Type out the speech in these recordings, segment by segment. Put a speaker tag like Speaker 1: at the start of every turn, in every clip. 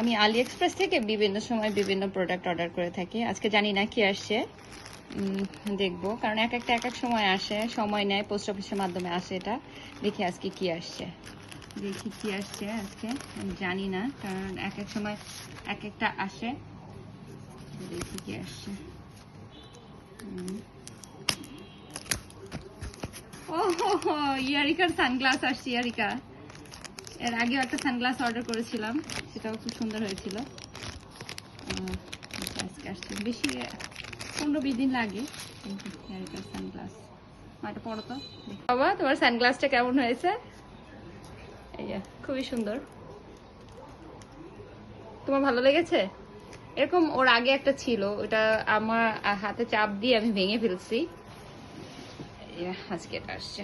Speaker 1: আমি আলি এক্সপ্রেস থেকে বিভিন্ন সময় বিভিন্ন প্রোডাক্ট অর্ডার করে থাকি। আজকে জানি না কি আসছে। দেখব। কারণ এক একটা এক এক সময় আসে সময় নেয় পোস্ট অফিসের মাধ্যমে আসে এটা। দেখি আজকে কি আসছে। দেখি কি আসছে আজকে। আমি জানি না কারণ এক এক সময় এক একটা আসে। দেখি কি আসছে। ও হো হো, ইয়ারিকার সানগ্লাস আসছে ইয়ারিকা। এর আগেও একটা সানগ্লাস অর্ডার করেছিলাম, সেটাও খুব সুন্দর হয়েছিল। আজকে আসছে। বেশি, পনেরো বিশ দিন লাগে ইয়ারিকার সানগ্লাস। মাটা পড়ো তো। বাবা, তোমার সানগ্লাসটা কেমন হয়েছে? এই খুবই সুন্দর। তোমার ভালো লেগেছে? এরকম ওর আগে একটা ছিল, ওটা আমার হাতে চাপ দিয়ে আমি ভেঙে ফেলছি। আজকে এটা আসছে।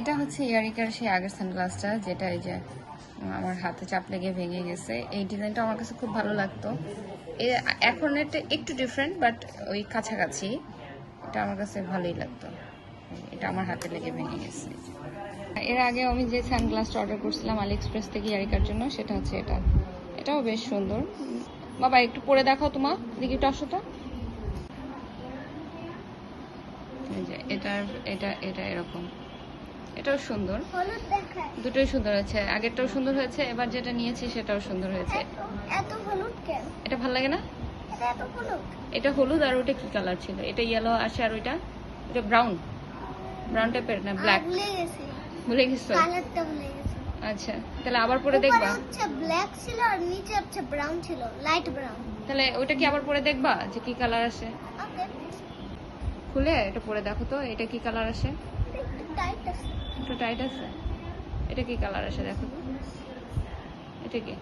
Speaker 1: এটা হচ্ছে ইয়ারিকার সেই আগের সানগ্লাসটা, যেটা এই যে আমার হাতে চাপ লেগে ভেঙে গেছে। এই ডিজাইনটা আমার কাছে খুব ভালো লাগতো। এখন এটা একটু ডিফারেন্ট বাট ওই কাছাকাছি এটা আমার কাছে ভালোই লাগতো। এটা আমার হাতে লেগে ভেঙে গেছে। এর আগে আমি যে সানগ্লাসটা অর্ডার করছিলাম আলি এক্সপ্রেস থেকে ইয়ারিকার জন্য, সেটা হচ্ছে এটা। এটাও বেশ সুন্দর। বাবা, একটু পরে দেখাও তোমার দেখি একটু আসো তো। এই এটা এটা এরকম। এটাও সুন্দর। দুটোই সুন্দর হয়েছে। আগেরটাও সুন্দর হয়েছে এবার যেটা নিয়েছি সেটাও সুন্দর হয়েছে। এটা ভালো লাগে না?
Speaker 2: এটা হলুদ।
Speaker 1: আর ওটা কি কালার ছিল? এটা ইয়েলো আসে আর ওইটা? এটা ব্রাউন ব্রাউন টাইপের না ব্ল্যাক
Speaker 2: ভুলে গেছি।
Speaker 1: ভুলে গেছো?
Speaker 2: গেছি।
Speaker 1: আচ্ছা তাহলে আবার পরে দেখবা।
Speaker 2: ব্ল্যাক ছিল আর নিচে হচ্ছে ব্রাউন ছিল লাইট ব্রাউন
Speaker 1: তাহলে ওইটা কি আবার পরে দেখবা যে কি কালার আসে? খুলে এটা পরে দেখো তো এটা কি কালার আসে?
Speaker 2: টাইট আছে।
Speaker 1: একটু টাইট আছে এটা কি কালার আসে দেখো এটা কি?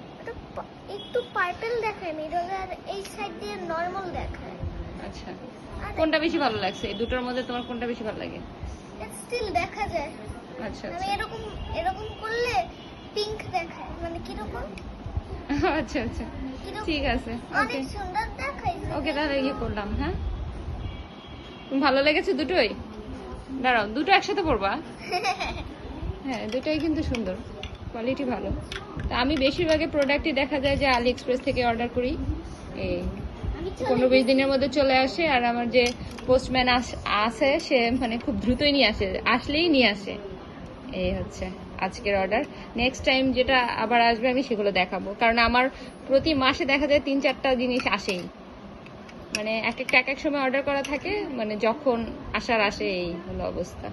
Speaker 2: একটু পার্পল দেখায় মিডল আর এই সাইড দিয়ে নরমাল দেখায়।
Speaker 1: আচ্ছা। কোনটা বেশি ভালো লাগছে? এই দুটোর মধ্যে তোমার কোনটা বেশি ভালো লাগে?
Speaker 2: স্টিল দেখা যায়।
Speaker 1: আচ্ছা
Speaker 2: আমি
Speaker 1: আচ্ছা।
Speaker 2: এরকম এরকম করলে পিঙ্ক দেখায়। মানে কীরকম?
Speaker 1: আচ্ছা আচ্ছা। ঠিক আছে ওকে
Speaker 2: সুন্দর দেখায়।
Speaker 1: ওকে তাহলে ইয়ে করলাম হ্যাঁ? ভালো লেগেছে দুটোই? দাঁড়াও দুটো একসাথে পড়বা? হ্যাঁ দুটোই কিন্তু সুন্দর কোয়ালিটি ভালো। তা আমি বেশিরভাগই প্রোডাক্টই দেখা যায় যে আলি এক্সপ্রেস থেকে অর্ডার করি। এই পনেরো বিশ দিনের মধ্যে চলে আসে আর আমার যে পোস্টম্যান আসে সে মানে খুব দ্রুতই নিয়ে আসে আসলেই নিয়ে আসে। এই হচ্ছে আজকের অর্ডার নেক্সট টাইম যেটা আবার আসবে আমি সেগুলো দেখাবো। কারণ আমার প্রতি মাসে দেখা যায় তিন চারটা জিনিস আসেই। মানে এক একটা এক এক সময় অর্ডার করা থাকে মানে যখন আসার আসে এই হলো অবস্থা।